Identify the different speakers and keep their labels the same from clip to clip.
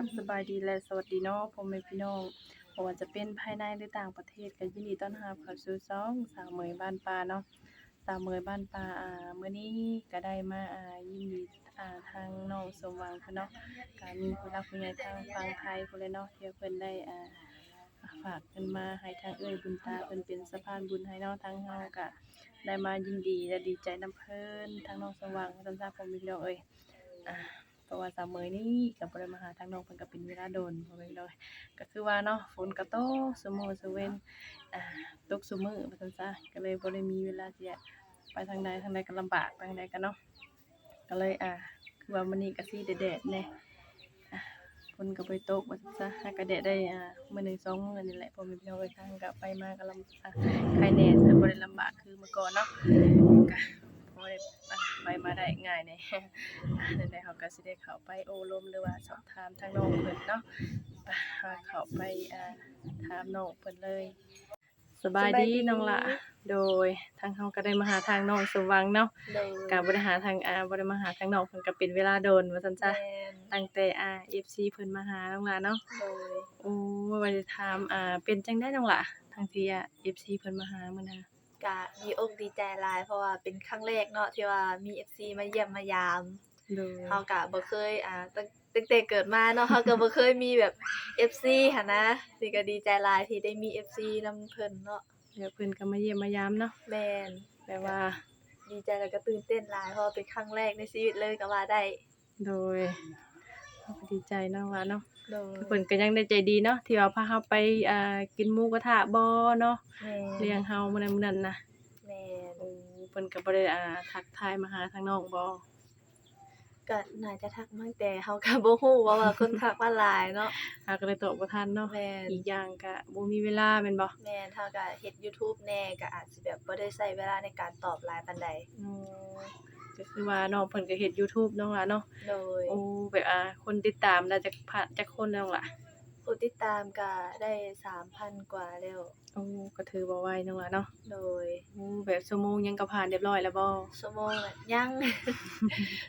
Speaker 1: บสบายดีและสวัสดีเนาะพ่อแม่พี่น้องบ่ว่าจะเป็นภายในหรือต่างประเทศก็ยินดีต้อนรับเข้าสู่ช่องสาวเหมยบ้านป่าเนาะสาวเหมยบ้านป่าอ่ามื้อนี้ก็ได้มาอ่ายินดีอ่าทางน้องสมหวังเพิ่นเนาะก็มีผู้รักผู้ใหญ่ทางฝั่งไทยพุ่นเลยเนาะที่เพิ่นได้อ่าฝากเงินมาให้ทางเอ้ยบุญตาเพิ่นเป็นสะพานบุญให้เนาะทางเฮาก็ได้มายินดีและดีใจนํเพิ่นทางน้องสมหวังท่านทราพ่อแม่พี่น้องเอ้ยอ่า ราะว่าสาวเมยนี่ก็บ่ได้มาหาทางน้องเพิ่นก็เป็นเวลาโดนพ่อแม่พี่น้องก็คือว่าเนาะฝนก็ตกซุมื้อซุเวนอ่าตกซุมื้อว่าซั่นซะก็เลยบ่ได้มีเวลาที่จะไปทางใดทางใดก็ลำบากทางใดก็เนาะก็เลยอ่าคือว่ามื้อนี้ก็สิแดดๆแน่อ่ฝนก็บ่ตกว่าซั่นซะหาก็แดดได้อ่ามื้อหนึงสองมื้อนี่แหละพ่อแม่พี่น้องเอ้ยทางก็ไปมาก็ลำอ่าใครแน่แต่บ่ได้ลำบากคือเมื่อก่อนเนาะก็ บ่ได้อ่าไปมาได้ง่ายแน่อ่าเดี๋ยวๆเขาก็สิได้เข้าไปโอ้ลมหรือว่าสอบถามทางน้องเพิ่นเนาะไปหาเข้าไปอ่าถามน้องเพิ่นเลยสบายดีน้องละโดยทางเฮาก็ได้มาหาทางน้องสมหวังเนาะ
Speaker 2: โดย
Speaker 1: ก็บ่ได้หาทางอาบ่ได้มาหาทางน้องเพิ่นก็เป็นเวลาโดนว่าซั่นจ้ะ
Speaker 2: แม่น
Speaker 1: ตั้งแต่อ่า FC เพิ่นมาหาน้องละเนาะ
Speaker 2: โดย
Speaker 1: โอ้ว่าจะถามอ่าเป็นจังได๋น้องละทางที่อะ FC เพิ่นมาหามื้อน่ะ
Speaker 2: กะดีอกดีใจหลาย เพราะว่าเป็นครั้งแรกเนาะที่ว่ามี FC มาเยี่ยมมายาม
Speaker 1: โดย
Speaker 2: เฮากะบ่เคยอ่าตั้งตั้งแต่เกิดมาเนาะเฮาก็บ่เคยมีแบบ FC หันนะนี่ก็ดีใจหลายที่ได้มี FC นำเพิ่นเนาะ
Speaker 1: เดี๋ยวเพิ่นก็มาเยี่ยมมายามเนาะ
Speaker 2: แม่น
Speaker 1: แปลว่า
Speaker 2: ดีใจแล้วก็ตื่นเต้นหลายเพราะว่าเป็นครั้งแรกในชีวิตเลยก็ว่าได้
Speaker 1: โดยเราก็ ดีใจเนาะว่าเนาะ
Speaker 2: โดย
Speaker 1: เพิ่นก็ยังได้ใจดีเนาะที่ว่าพาเฮาไปอ่ากินหมูกระทะบ่เนาะ
Speaker 2: แม่น
Speaker 1: เลี้ยงเฮามื้อนั้นมื้อนั้นน่ะ
Speaker 2: แม่น
Speaker 1: โอ้เพิ่นก็บ่ได้อ่าทักทายมาหาทางน้องบ่
Speaker 2: ก็น่าจะทักมาแต่เฮาก็บ่ฮู้ว่าว่าคนทักมาหลายเนาะ
Speaker 1: หาก็เลยตอบบ่ทันเนาะ
Speaker 2: แม่น
Speaker 1: อีกอย่างก็บ่มีเวลาแม่นบ่
Speaker 2: แม่นเฮาก็เฮ็ด YouTube แหน่ก็อาจสิแบบบ่ได้ใช้เวลาในการตอบหลายปานใด
Speaker 1: อ๋อ ก็คือว่าน้องเพิ่นก็เฮ็ด YouTube เนาะล่ะเนาะ
Speaker 2: โดย
Speaker 1: โอ้แบบอ่าคนติดตามได้จักพะจักคนแล้วล่ะ
Speaker 2: ผู้ติดตามก็ได้3,000กว่าแล้ว
Speaker 1: โอ้ก็ถือว่าไวเนาะล่ะเนาะ
Speaker 2: โดย
Speaker 1: โอ้แบบชั่วโมงยังก็ผ่านเรียบร้อยแล้วบ่
Speaker 2: ชั่วโมงอะยัง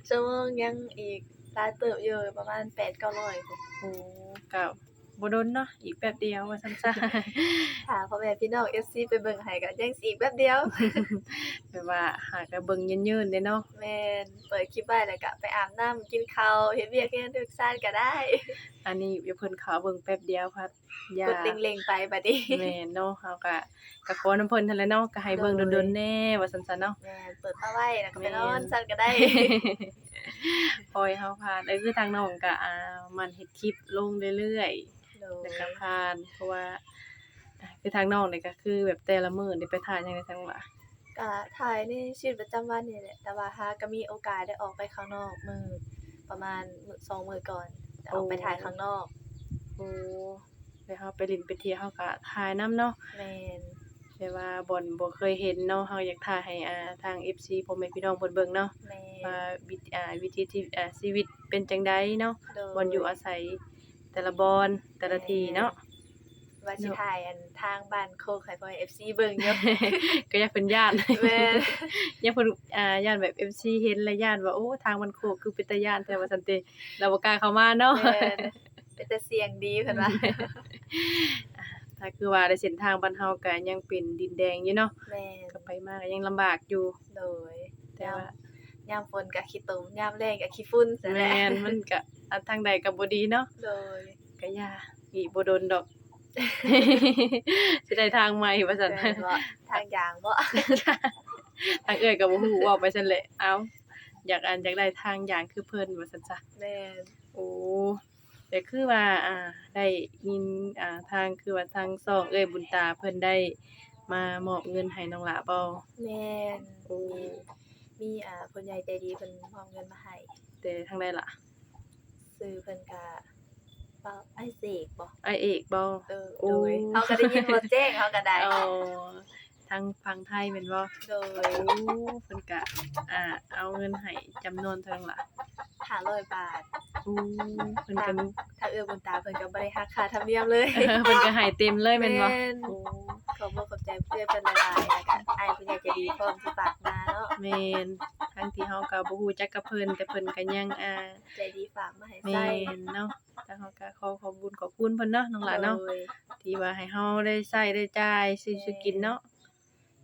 Speaker 2: ชั่วโมงยังอีกหลายเติบอยู่ประมาณ8-900พุ่น
Speaker 1: โอ้ก็ บ่ดนเนาะอีกแป๊บเดียวว่าซั่นซะ
Speaker 2: ถ้าพ่อแม่พี่น้อง FC ไปเบิ่งให้ก็ยังสิอีกแป๊บเดียว
Speaker 1: แบบว่าหาก็เบิ่งยืนๆเด้เนาะ
Speaker 2: แม่นเปิดคลิปไว้แล้วก็ไปอาบน้ำกินข้าวเฮ็ดเวียกเฮ็ดทุกซ่านก็ได้
Speaker 1: อันนี้เดี๋ยวเพิ่นเขาเบิ่งแป๊บเดียวพัดยาก
Speaker 2: ดเล็งๆไปบัดนี้
Speaker 1: แม่นเนาะเฮาก็ก็ขอน้ำเพิ่นนั่นแหละเนาะก็ให้เบิ่ง
Speaker 2: โดย
Speaker 1: โดนๆแน่ว่าซั่นๆเนาะ
Speaker 2: แม่นเปิดผ้าไว้แล้วก็ไปนอน
Speaker 1: แม่น
Speaker 2: ซั่นก็ได้
Speaker 1: ปล่อยเฮาผ่านเอ้ยคือทางน้องก็อ่ามันเฮ็ดคลิปลงเรื่อย
Speaker 2: โด
Speaker 1: ๆ
Speaker 2: ย
Speaker 1: แล้วก็ผ่านเพราะว่าอ่าคือทางน้องนี่ก็คือแบบแต่ละมื้อนี่ไปถ่ายจังได๋จังว่า
Speaker 2: ก็ถ่ายในชีวิตประจำวันนี่แหละแต่ว่าหาก็มีโอกาสได้ออกไปข้างนอกมื้อประมาณมื้อสองมื้อก่อนได้ออกไปถ่ายข้างนอก
Speaker 1: โอ้แล้วเฮาไปเลินไปเที่ยวเฮาก็ถ่ายนํเนาะ
Speaker 2: แม่น
Speaker 1: แต่ว่าบ่อนบ่เคยเห็นเนาะเฮาอยากถ่ายให้อ่าทาง FC พ่อแม่พี่น้องเพิ่นเบิ่งเนาะ
Speaker 2: แม่
Speaker 1: ว่าวิถีอ่าวิถีที่อ่าชีวิตเป็นจังไดเนาะ
Speaker 2: โด
Speaker 1: บอนอยู่อาศัย แต่ละบอนแต่ละทีเนาะ
Speaker 2: ว่าสิถ่ายอันทางบ้านโคกให้พ่อ FC เบิ่งอยู่
Speaker 1: ก็อยากเป็นญาติ
Speaker 2: แม่น
Speaker 1: อยากเพิ่นอ่าญาติแบบ FC เห็นแล้วญาติว่าโอ้ทางมันโคกคือเป็นตาญาติแต่ว่าซั่นติเราบ่กล้าเข้ามาเนาะ
Speaker 2: แม่นเป็นแต่เสียงดีเพิ่นว่า
Speaker 1: ถ้าคือว่าในเส้นทางบ้านเฮาก็ยังเป็นดินแดงอยู่เนาะ
Speaker 2: แม่น
Speaker 1: ก็ไปมาก็ยังลำบากอยู่
Speaker 2: โดย
Speaker 1: แต่ว่า
Speaker 2: ยามฝนก็ขี้ตมยามแล้งก็ขี้ฝุ่นซั่นแหละ
Speaker 1: แม่นมันก็อันทางใดก็บ่ดีเนาะ
Speaker 2: โดย
Speaker 1: ก็อย่าอีกบ่โดนดอกสิได้ทางใหม่ว่าซั่น
Speaker 2: แม่นบ่ทางยางบ่
Speaker 1: ทางเอื้อยก็บ่ฮู้เว้าไปซั่นแหละเอ้าอยากอันอยากได้ทางอย่างคือเพิ่นว่าซั่นจ้ะ
Speaker 2: แม่น
Speaker 1: โอ้แต่คือว่า อ่า ได้ยินอ่าทางคือว่าทางสองเอ้ยบุญตาเพิ่นได้มามอบเงินให้น้องหลาบ่
Speaker 2: แม่น
Speaker 1: โอ้
Speaker 2: มีมีอ่าผู้ใหญ่ใจดีเพิ่นมอบเงินมาให้
Speaker 1: แต่ทางใดล่ะ
Speaker 2: ซื้อเพิ่นก็เปล่าไอ้เสกบ่
Speaker 1: ไอเอกบ่
Speaker 2: เออ
Speaker 1: โอ้
Speaker 2: โดยเฮาก็ได้ยินบ่แจ้งเฮาก็ได้
Speaker 1: เอาทางฝั่งไทยแม่นบ่
Speaker 2: โด
Speaker 1: โอ้
Speaker 2: ย
Speaker 1: เพิ่นก็อ่าเอาเงินให้จำนวนเท่าไหร่ล่ะ
Speaker 2: 500บาท
Speaker 1: โอ้เพิ่นก็
Speaker 2: ถ้าเอื้อบุญตาเพิ่นก็บ่ได้หักค่าธรรมเนียมเลย
Speaker 1: เออเพิ่นก็ให้เต็มเลยแม่นบ่
Speaker 2: แม่น
Speaker 1: โอ้
Speaker 2: ขอบคุณขอบใจเพื่อนเพิ่นหลายๆแล้วก็อ้ายผู้ใหญ่ใจดีพร้อมที่ฝากมาเนาะ
Speaker 1: แม่นทั้งที่เฮาก็บ่ฮู้จักกับเพิ่นแต่เพิ่นก็ยังอ่า
Speaker 2: ใจดีฝากมาให้
Speaker 1: แม่
Speaker 2: ใส่
Speaker 1: นเนาะทางเฮาก็ขอขอบคุญขอบคุณเพิ่นเนาะน้องหลานเนาะ
Speaker 2: โดย
Speaker 1: ที่ว่าให้เฮาได้ใช้ได้จ่ายซื้อซื้อกินเนาะ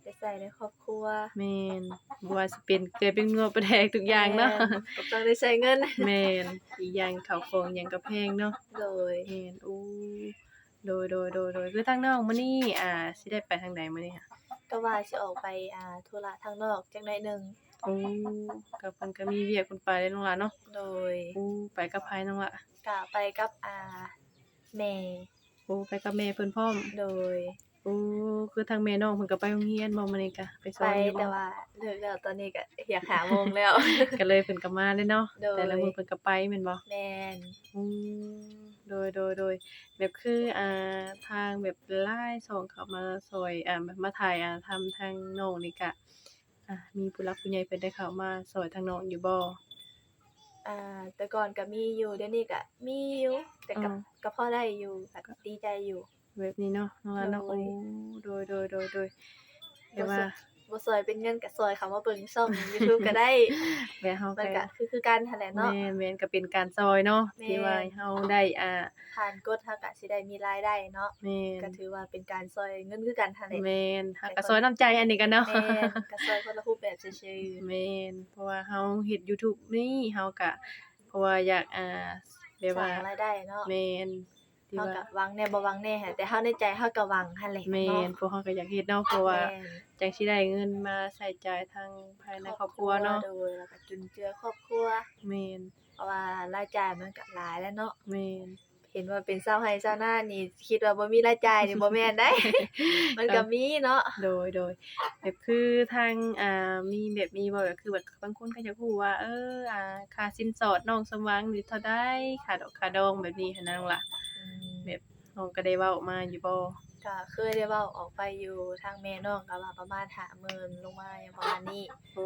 Speaker 2: ได้ใส่ในครอบครัว
Speaker 1: แม่นบ่ว่าสิเป็นเกลือเป็นนัวปลาแดกทุกอย่างเนาะ
Speaker 2: แม่ก็ต้องได้ใช้เงิน
Speaker 1: แม่นอีกอย่างข้าวของหยังก็แพงเนาะ
Speaker 2: โดย
Speaker 1: แม่นอู้โดยโดยโดยโดยคือทางน้องมื้อนี้อ่าสิได้ไปทางใดมื้อนี้ค่ะ
Speaker 2: ก็ว่าสิออกไปอ่าธุระทางนอกจังได๋หนึง
Speaker 1: โอ้ก็เพิ่นก็มีเวียกเพิ่นไปเลยน้องหลานเนาะ
Speaker 2: โดย
Speaker 1: อู้ไปกับไผน้องละ
Speaker 2: ก็ไปกับอ่าแม่
Speaker 1: โอ้ไปกับแม่เพิ่นพร้อม
Speaker 2: โดย
Speaker 1: โอ้คือทางแม่น้องเพิ่นก็ไปโรงเรียนบ่มื้อนี้ก็ไปส
Speaker 2: ไป
Speaker 1: อนอยู่บ่
Speaker 2: แต่ว่าเลิกแล้วตอนนี้ก็อยากหาโมงแล้ว
Speaker 1: ก็เลยเพิ่นก็มาเลยเนาะ
Speaker 2: โดย
Speaker 1: แต่ละมื้อเพิ่นก็ไปแม่นบ่
Speaker 2: แม่น
Speaker 1: อืม โดยโดยโดยแบบคืออ่าทางแบบไลน์ส่งเข้ามาซอยอ่าแบบมาถ่ายอ่าทำทางน้องนี่ก็อ่ามีผู้หลักผู้ใหญ่เพิ่นได้เข้ามาซอยทางน้องอยู่บ่
Speaker 2: อ่าแต่ก่อนก็มีอยู่เดี๋ยวนี้ก็มีอยู่แต่ก็
Speaker 1: อ๋อ
Speaker 2: ก็พอได้อยู่ก็ดีใจอยู่
Speaker 1: แบบนี้เนาะน้องละเนาะ
Speaker 2: โด
Speaker 1: โอ้
Speaker 2: ย
Speaker 1: โดยโดยโดยโดยเรียกว่า
Speaker 2: บ่ซอยเป็นเงินก็ซอยคำว่าเบิ่งช่อง YouTube ก็ได้
Speaker 1: แม่เฮา
Speaker 2: มัน
Speaker 1: ก็
Speaker 2: ก็คือคือกันหั่นแหละเนาะ
Speaker 1: แม่นแม่นก็เป็นการซอยเนาะ
Speaker 2: แม่น
Speaker 1: ที่ว่าเฮาได้อ่า
Speaker 2: ผ่านกดเฮาก็สิได้มีรายได้เนาะ
Speaker 1: แม่น
Speaker 2: ก็ถือว่าเป็นการซอยเงินคือกันหั่นแหละ
Speaker 1: แม่นเฮาก็ซอยน้ำใจอันนี้กันเนาะ
Speaker 2: แม่นก็ซอยคนละรูปแบบซื่อ
Speaker 1: แม่นเพราะว่าเฮาเฮ็ด YouTube นี่เฮาก็เพราะว่าอยากอ่าแบ
Speaker 2: ๆ
Speaker 1: บ
Speaker 2: สร้า
Speaker 1: ว่า
Speaker 2: งรายได้เนาะ
Speaker 1: แม่น ที่
Speaker 2: เฮา
Speaker 1: ว่า
Speaker 2: ก็หวังแน่บ่หวังแน่หั่นแต่เฮาในใจเฮาก็หวังหั่นแหละ
Speaker 1: แม่น
Speaker 2: เนาะ
Speaker 1: พวกเฮาก็อยากเฮ็ดเนาะเพราะว่า
Speaker 2: แม่น
Speaker 1: จังสิได้เงินมาใช้จ่ายทางภายในครอบครัวเนาะ
Speaker 2: โดยแล้วก็จุนเจือครอบครัว
Speaker 1: แม่น
Speaker 2: เพราะว่ารายจ่ายมันก็หลายแล้วเนาะ
Speaker 1: แม่น
Speaker 2: เห็นว่าเป็นเศร้าให้เศร้าหน้านี่คิดว่าบ่มีรายจ่ายนี่บ่แม่นได้ มันก็มีเนาะ
Speaker 1: โดยโดยแบบคือทางอ่ามีแบบมีบ่แบบคือแบบบางคนก็จะพูดว่า เอออ่าค่าสินสอดน้องสมหวังนี่เท่าใดค่าดอกค่าดองแบบนี้หันนะน้องล่ะ แบบน้องก็ได้เว้ามาอยู่บ่
Speaker 2: ก็เคยได้เว้าออกไปอยู่ทางแม่น้องก็ว่าประมาณ50,000ลงมาอย่างประมาณนี้
Speaker 1: โอ้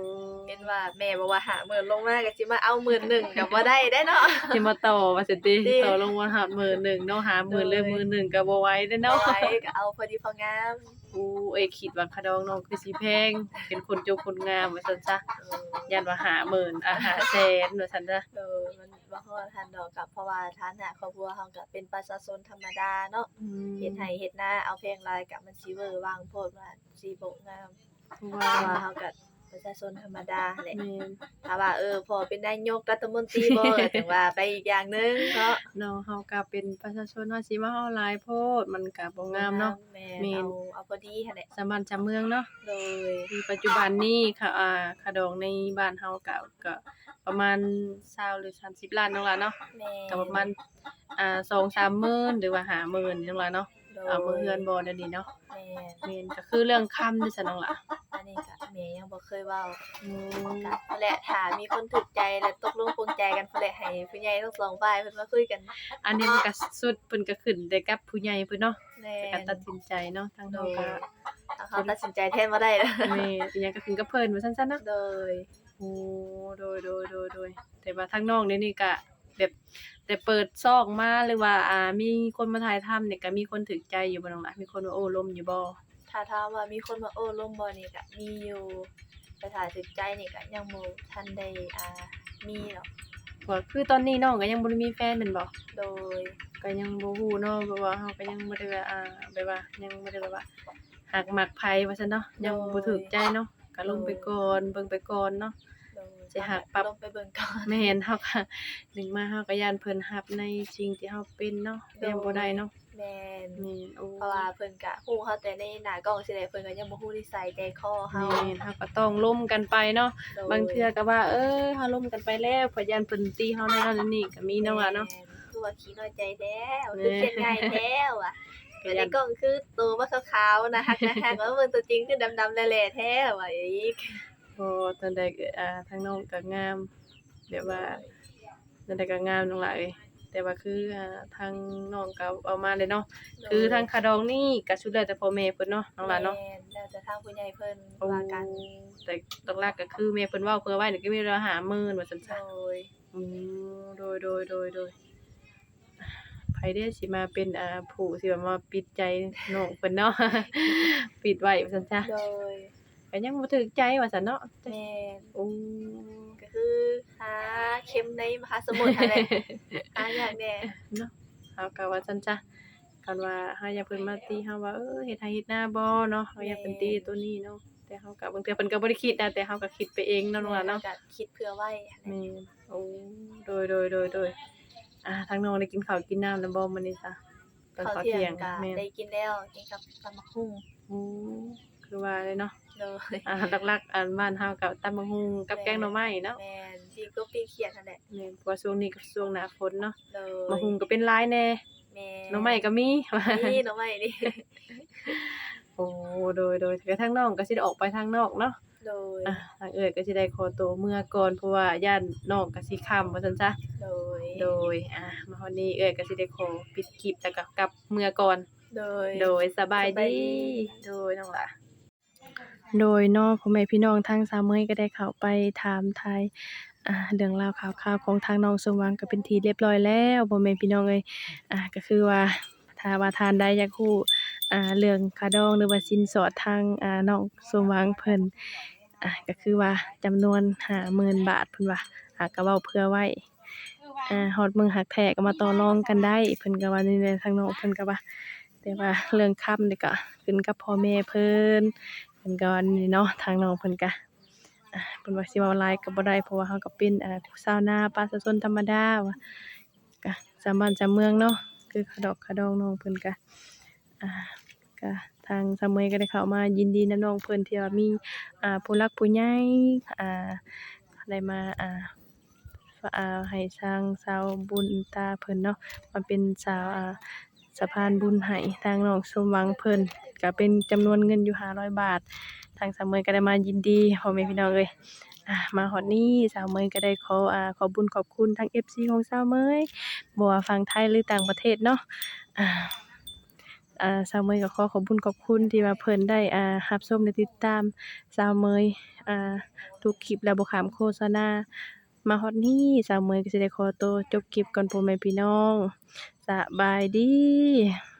Speaker 2: เห็นว่าแม่บอกว่า50,000ลงมาก็สิมาเอา11,000ก็บ่ได้ได้เนาะ
Speaker 1: สิมาต่อว่าซั่นติ
Speaker 2: ติ
Speaker 1: ต่อลงมาหาหมื่นหนึ่งเนาะหาหมื่นเลยหมื่นหนึ่งก็บ่ไหวเด้อเนาะ
Speaker 2: เอาไว้ก็เอาพอดีพองาม
Speaker 1: โอ้เอ้ยคิดว่าค่าดองน้องคือสิแพง เป็นคนจบคนงามว่าซั่นซะ
Speaker 2: เออ
Speaker 1: ยันว่าหาหมื่นอะหาแสนว่าซั่นจ้ะ
Speaker 2: เออมัน บ่ฮอดทันดอกกับเพราะว่าฐานะครอบครัวเฮาก็เป็นประชาชนธรรมดาเนาะ
Speaker 1: อืม
Speaker 2: เฮ็ดให้เฮ็ดนาเอาเพลงลายกับมันสิเวอร์วางโพดว่าสิบ่งาม
Speaker 1: เพราะ
Speaker 2: เพ
Speaker 1: ว่า
Speaker 2: ราะว่าเฮาก็ประชาชนธรรมดาแหละ
Speaker 1: แม่น
Speaker 2: ถ้าว่าเออพอเป็นนายกรัฐมนตรีบ่จังว่าไปอีกอย่างหนึงเนาะ
Speaker 1: เนาะเฮาก็เป็นประชาชนเฮาสิมาเฮาหลายโพดมันก็บ่งามเนาะ
Speaker 2: แม่
Speaker 1: แม่น
Speaker 2: เอาเอาพอดีหั่นแหละ
Speaker 1: สามัญจำเมืองเนาะ
Speaker 2: โดย
Speaker 1: คือปัจจุบันนี้ค่ะอ่าค่าดองในบ้านเฮาก็ก็ ประมาณ20หรือ30ล้านเนาะล่ะเนาะ
Speaker 2: แม่
Speaker 1: ก็ประมาณอ่า2-3หมื่นหรือว่า50,000นี่น้องล่ะเนาะ
Speaker 2: โดย
Speaker 1: เอามือเฮือนบ่เดี๋ยวนี้เนาะ
Speaker 2: แม่
Speaker 1: แม่นก็คือเรื่องคำนี่ซั่นน้องล่ะ
Speaker 2: อันนี้ก็แม่ยังบ่เคยเว้า
Speaker 1: อืม
Speaker 2: ก็นั่นแหละถ้ามีคนถูกใจและตกลงปลงใจกันพุ่นแหละให้ผู้ใหญ่ทั้งสองฝ่ายเพิ่นมาคุยกัน
Speaker 1: อันนี้มันก็สุดเพิ่นก็ขึ้นได้กับผู้ใหญ่เพิ่นเนาะ
Speaker 2: แม่
Speaker 1: ก็ตัดสินใจเนาะทาง
Speaker 2: โด
Speaker 1: เฮายก็
Speaker 2: ถ้าเขาตัดสินใจแทนบ่ได้แล้ว
Speaker 1: แม่อีหยังก็ขึ้นกับเพิ่นว่าซั่นๆเนาะ
Speaker 2: โดย
Speaker 1: โอ้โดยโดยโดยโดยแต่ว่าทางน้องนี่นี่ก็แบบแต่เปิดซอกมาหรือว่า อ่า มีคนมาถ่ายทำเนี่ยก็มีคนถึกใจอยู่บ่น้องล่ะมีคนว่าโอ้ลมอยู่บ่
Speaker 2: ถ้าถามว่ามีคนมาโอ้ร่มบ่นี่ก็มีอยู่แต่ถ้าถึกใจนี่ก็ยังบ่ทันได้อ่ามีหรอก
Speaker 1: ว่าคือตอนนี้น้องก็ยังบ่ได้มีแฟนแม่นบ่
Speaker 2: โดย
Speaker 1: ก็ยังบ่ฮู้เนาะแบบว่าเฮาก็ยังบ่ได้ว่าอ่าแบบว่ายังบ่ได้แบบว่าหักมักไผว่าซั่นเนาะยังบ่ถูกใจเนาะ ก็ลงไปก่อนเบิ่งไปก่อนเนาะ
Speaker 2: โดย
Speaker 1: สิหักปรับ
Speaker 2: ลงไปเบิ่งก่อน
Speaker 1: แม่นเฮาก็หนึ่งมาเฮาก็ย่านเพิ่นรับในสิ่งที่เฮาเป็นเนาะเรียงบ่ได้เนาะ
Speaker 2: แม่น
Speaker 1: แม่นโอ้
Speaker 2: เพราะว่าเพิ่นก็ฮู้เฮาแต่ในหน้ากล้องสิได้เพิ่นก็ยังบ่ฮู้นิสัยใจคอเฮา
Speaker 1: แม่นเฮาก็ต้องล้มกันไปเนาะ
Speaker 2: โดย
Speaker 1: บางเทื่อก็ว่า เออเฮาล้มกันไปแล้วเพราะย่านเพิ่นตีเฮาในนั้นนี่ก็มีเนาะว่าเนาะ
Speaker 2: แม่คือว่าขี้น้อยใจแท้
Speaker 1: แม่
Speaker 2: คือเขียนง่ายแท้ว่ะ
Speaker 1: ก็
Speaker 2: แต่ใน
Speaker 1: ย่าน
Speaker 2: กล้องคือตัวว่าขาวๆนะฮักนะฮักแล้วเบิ่งตัวจริงคือดำๆแหล่ๆแท้ว่ะอีก
Speaker 1: พอตอนใดก็อ่าทางน้องก็งามแบบว่าตอนใดก็งามน้องหลายแต่ว่าคืออ่าทางน้องก็เอามาเลยเนาะคือทางคาดองนี่ก็สุดแล้วแต่พ่อแม่เพิ่นเนาะน้องหลานเนาะ
Speaker 2: แม่แล้วแต่ทางผู้ใหญ่เพิ่น
Speaker 1: โอ้
Speaker 2: ว่ากัน
Speaker 1: แต่ตอนแรกก็คือแม่เพิ่นเว้าเพื่อไว้นี่ก็มีเราหาหมื่นว่าซั่น
Speaker 2: โด
Speaker 1: ซะ
Speaker 2: ย
Speaker 1: อืมโดยโดยโดยโดย ภเด้สิมาเป็นอ่าผู้ที่แบบว่าปิดใจน้องเพิ่นเนาะ ปิดไว้ว่าซั่นจ้ะ
Speaker 2: โดย
Speaker 1: ก็ยังบ่ถูกใจว่าซั่นเนาะ
Speaker 2: แม่น
Speaker 1: โอ้
Speaker 2: ก็คือหาเข็มในมหาสมุทรนั่นแหละหาอย่างแน่
Speaker 1: เนาะเฮาก็ว่าซั่นจ้ะกันว่าเฮาอยากเพิ่นมาตีเฮาว่าเออเฮ็ดให้เฮ็ดหน้าบ่เนาะเฮาอยากเพิ่นตีตัวนี้เนาะแต่เฮาก็บางเทื่อเพิ่นก็บ่ได้คิดนะแต่เฮาก็คิดไปเองเนาะน้องหลานเนาะ
Speaker 2: ก็คิดเผื่อไว้หั่นแหละ
Speaker 1: แม่นโอ้โดยโดยโดยโดย อ่าทางน้องได้กินข้าวกินน้ำแล้วบ่มื้อนี้ซะตอน
Speaker 2: ข้าว
Speaker 1: ข้าว
Speaker 2: เที่
Speaker 1: เที่
Speaker 2: ย
Speaker 1: ย
Speaker 2: ง
Speaker 1: ง
Speaker 2: ก็
Speaker 1: แม่น
Speaker 2: ได้กินแล้วกินกับตำบักหุ่ง
Speaker 1: โอ้คือว่าเลยเนาะ
Speaker 2: โดย
Speaker 1: อ่าหลักๆอันบ้านเฮากับตำบักหุ่งกับแกงหน่อไม้เนาะ
Speaker 2: แม่นปีก็ปีเขียดนั่นแหละ
Speaker 1: แม่นเพราะว่าช่วงนี้ก็ช่วงหน้าฝนเนาะ
Speaker 2: โดย
Speaker 1: มะฮุงก็เป็นหลายแน่
Speaker 2: แม่
Speaker 1: หน่อไม้ก็มี
Speaker 2: นี่หน่อไม้นี่
Speaker 1: โอ้โดยโดยกระทั่งน้องก็สิได้ออกไปทางนอกเนาะ
Speaker 2: โดย
Speaker 1: อะทางเอ้ยก็สิได้ขอตัวเมื่อก่อนเพราะว่าย่านน้องก็สิค่ำว่าซั่นซะ
Speaker 2: โดย
Speaker 1: โดยอะมาวันนี้เอ้ยก็สิได้ขอปิดคลิปแล้วก็กลับเมื่อก่อน
Speaker 2: โดย
Speaker 1: โดยสบาย
Speaker 2: สบาย
Speaker 1: ดี
Speaker 2: ดี
Speaker 1: โดยน้องหล่ะ โดยเนาะพ่อแม่พี่น้องทางสามเมยก็ได้เข้าไปถามทายอ่าเรื่องราวข่าวๆของทางน้องสมหวังก็เป็นที่เรียบร้อยแล้วพ่อแม่พี่น้องเอ้ยอ่าก็คือว่าถ้าว่าทานใดอยากฮู้ อ่าเรื่องค่าดองหรือว่าสินสอดทางอ่าน้องสมหวังเพิ่นอ่าก็คือว่าจำนวน50,000บาทเพิ่นว่าอ่าก็เว้าเผื่อไว้อ่าฮอดมื้อหักแท้ก็มาต่อรองกันได้ เพิ่นก็ว่านี่แหละทางน้องเพิ่นก็ว่า แต่ว่าเรื่องค่ำนี่ก็ขึ้นกับพ่อแม่เพิ่นเพิ่นก็ว่านี่เนาะทางน้องเพิ่นก็อ่าเพิ่นว่าสิเว้าหลายก็บ่ได้เพราะว่าเฮาก็เป็นอ่าชาวนาประชาชนธรรมดาว่าก็สามบ้านสามเมืองเนาะคือขาดอกขาดองน้องเพิ่นก็อ่า ก็ทางสามเมยก็ได้เข้ามายินดีนํน้องเพิ่นที่ว่ามีอ่าผู้หลักผู้ใหญ่อ่าได้มาอ่าอ่าให้ทางสาวบุญตาเพิ่นเนาะมาเป็นสาวอ่าสะพานบุญให้ทางน้องสมหวังเพิ่นก็เป็นจำนวนเงินอยู่500 บาท ทางสาวเมยก็ได้มายินดีพ่อแม่พี่น้องเอ้ยอ่ามาฮอดนี้สาวเมยก็ได้ขออ่าขอบุญขอบคุณทาง FC ของสาวเมยบ่ว่าฝั่งไทยหรือต่างประเทศเนาะอ่า อ่าสาวเมยก็ขอขอบคุญขอบคุณที่ว่าเพิ่นได้อ่ารับชมและติดตามสาวเมยอ่าทุกคลิปและบ่ขามโฆษณามาฮอดนี้สาวเมยก็สิได้ขอตัวจบคลิปก่อนพ่อแม่พี่น้องสบายดี